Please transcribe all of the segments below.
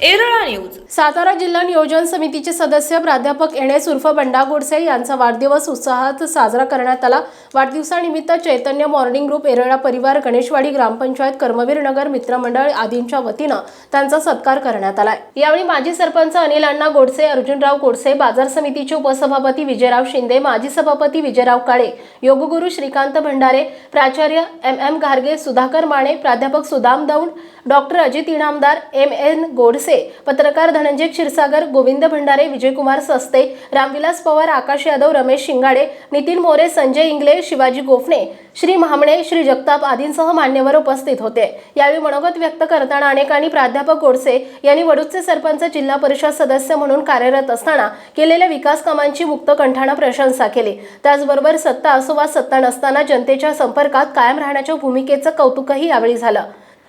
Erala news. Satara जिल्हा नियोजन समितीचे सदस्य प्राध्यापक एणेस उर्फ बंडा गोडसे यांचा वाढदिवस उत्साहात साजरा करण्यात आला. वाढदिवसानिमित्त चैतन्य मॉर्निंग ग्रुप एरळा परिवार गणेशवाडी ग्रामपंचायत कर्मवीर नगर मित्रमंडळ आदींच्या वतीनं त्यांचा सत्कार करण्यात आला यावेळी माजी सरपंच अनिल अण्णा गोडसे अर्जुनराव गोडसे बाजार समितीचे उपसभापती विजयराव शिंदे माजी सभापती विजयराव काळे योगगुरू श्रीकांत भंडारे प्राचार्य एम एम घारगे सुधाकर माने प्राध्यापक Sudam Daund doctor Ajit Inamdar M N Godse पत्रकार धनंजय क्षीरसागर गोविंद भंडारे विजयकुमार सस्ते रामविलास पवार आकाश यादव रमेश शिंगाडे नितीन मोरे संजय इंगले शिवाजी गोफणे श्री महामणे श्री जगताप आदींसह मान्यवर उपस्थित होते. यावेळी मनोगत व्यक्त करताना अनेकांनी प्राध्यापक गोडसे यांनी वडूजचे सरपंच जिल्हा परिषद सदस्य म्हणून कार्यरत असताना केलेल्या विकास कामांची मुक्त कंठानं प्रशंसा केली. त्याचबरोबर सत्ता असो वा सत्ता नसताना जनतेच्या संपर्कात कायम राहण्याच्या भूमिकेचं कौतुकही यावेळी झालं.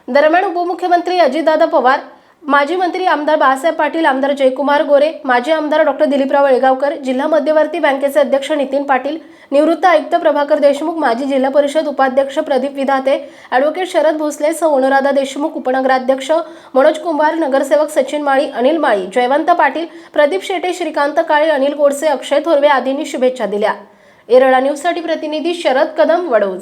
दरम्यान उपमुख्यमंत्री अजितदादा पवार माजी मंत्री आमदार बाळासाहेब पाटील आमदार जयकुमार गोरे माजी आमदार डॉक्टर दिलीपराव येळगावकर जिल्हा मध्यवर्ती बँकेचे अध्यक्ष नितीन पाटील निवृत्त आयुक्त प्रभाकर देशमुख माजी जिल्हा परिषद उपाध्यक्ष प्रदीप विधाते ॲडव्होकेट शरद भोसले सौ अनुराधा देशमुख उपनगराध्यक्ष मनोज कुंभार नगरसेवक सचिन माळी अनिल माळी जयवंत पाटील प्रदीप शेटे श्रीकांत काळे अनिल गोडसे अक्षय थोरवे आदींनी शुभेच्छा दिल्या. एरळा न्यूजसाठी प्रतिनिधी शरद कदम वडोज.